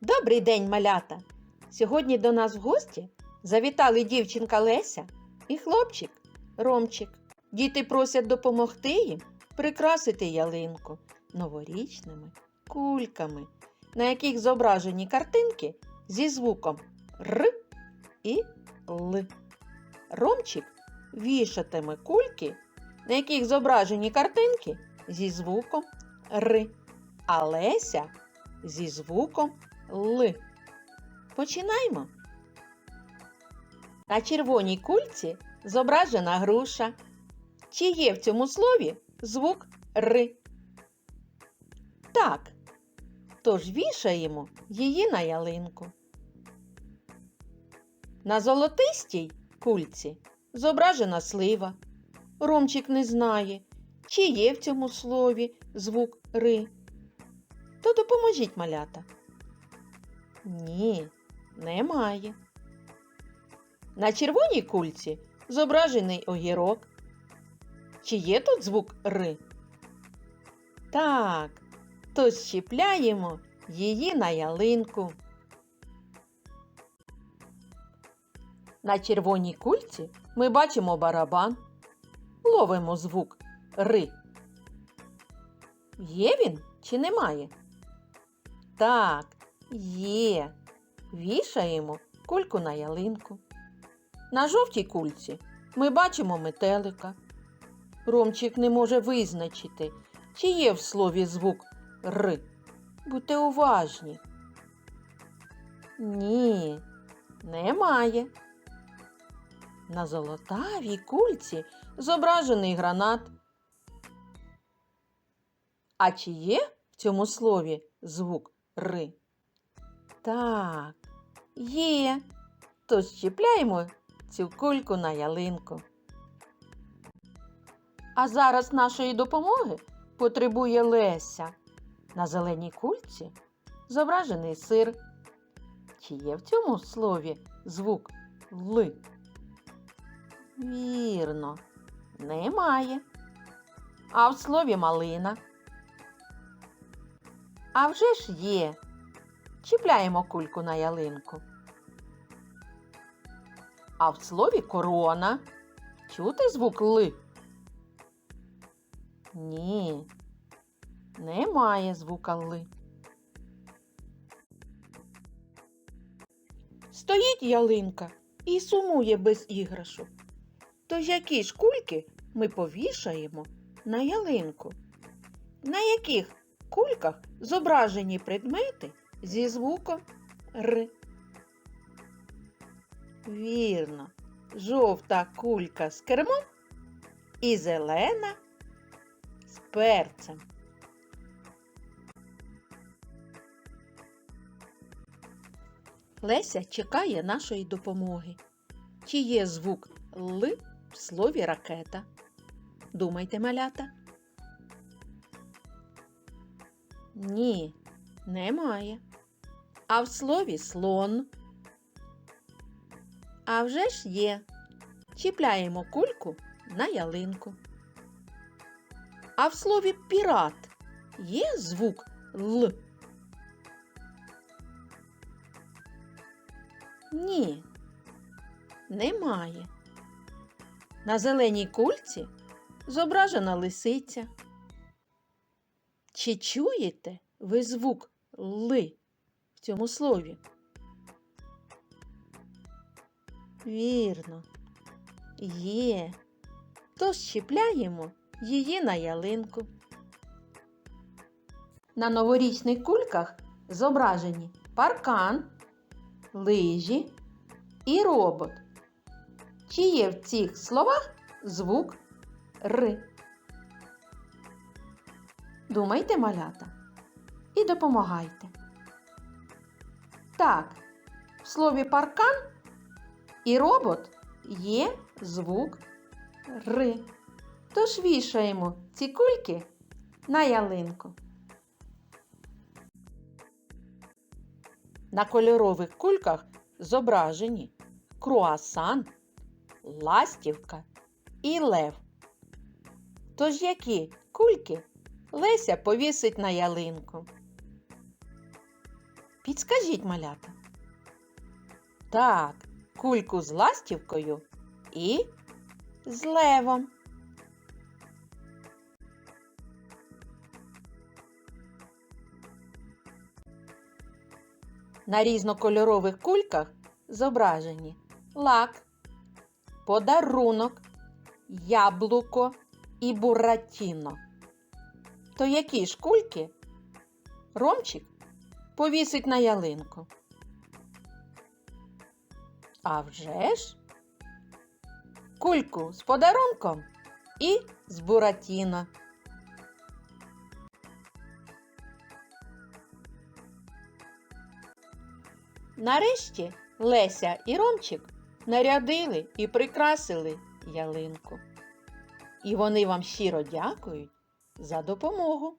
Добрий день, малята! Сьогодні до нас в гості завітали дівчинка Леся і хлопчик Ромчик. Діти просять допомогти їм прикрасити ялинку новорічними кульками, на яких зображені картинки зі звуком Р і Л. Ромчик вішатиме кульки, на яких зображені картинки зі звуком Р, а Леся зі звуком Л. Починаймо. На червоній кульці зображена груша. Чи є в цьому слові звук Р? Так. Тож вішаємо її на ялинку. На золотистій кульці зображена слива. Ромчик не знає, чи є в цьому слові звук Ри. То допоможіть малята. Ні, немає. На червоній кульці зображений огірок. Чи є тут звук Р? Так, то щіпляємо її на ялинку. На червоній кульці ми бачимо барабан. Ловимо звук Ри. Є він чи немає? Так, є. Вішаємо кульку на ялинку. На жовтій кульці ми бачимо метелика. Ромчик не може визначити, чи є в слові звук Р. Будьте уважні. Ні, немає. На золотавій кульці зображений гранат. А чи є в цьому слові звук Р? Так, є. То щіпляємо цю кульку на ялинку. А зараз нашої допомоги потребує Леся. На зеленій кульці зображений сир. Чи є в цьому слові звук Л? Вірно, немає. А в слові малина. А вже ж є. Чіпляємо кульку на ялинку. А в слові корона. Чути звук Л? Ні, немає звука Л. Стоїть ялинка і сумує без іграшок. Тож які ж кульки ми повішаємо на ялинку? На яких кульках зображені предмети зі звуком Р? Вірно, жовта кулька з кермом і зелена з перцем. Леся чекає нашої допомоги. Чи є звук Л в слові ракета? Думайте, малята? Ні, немає. А в слові слон. А вже ж є. Чіпляємо кульку на ялинку. А в слові пірат є звук Л. Ні, немає. На зеленій кульці зображена лисиця. Чи чуєте ви звук Ли в цьому слові? Вірно, є. Тож чіпляємо її на ялинку. На новорічних кульках зображені паркан, лижі і робот. Чи є в цих словах звук Р? Думайте, малята, і допомагайте. Так, в слові паркан і робот є звук Р. Тож вішаємо ці кульки на ялинку. На кольорових кульках зображені круасан, ластівка і лев. Тож які кульки Леся повісить на ялинку? Підскажіть, малята. Так, кульку з ластівкою і з левом. На різнокольорових кульках зображені лак, подарунок, яблуко і буратіно. То які ж кульки Ромчик повісить на ялинку? А вже ж кульку з подарунком і з буратіно. Нарешті Леся і Ромчик нарядили і прикрасили ялинку. І вони вам щиро дякують за допомогу.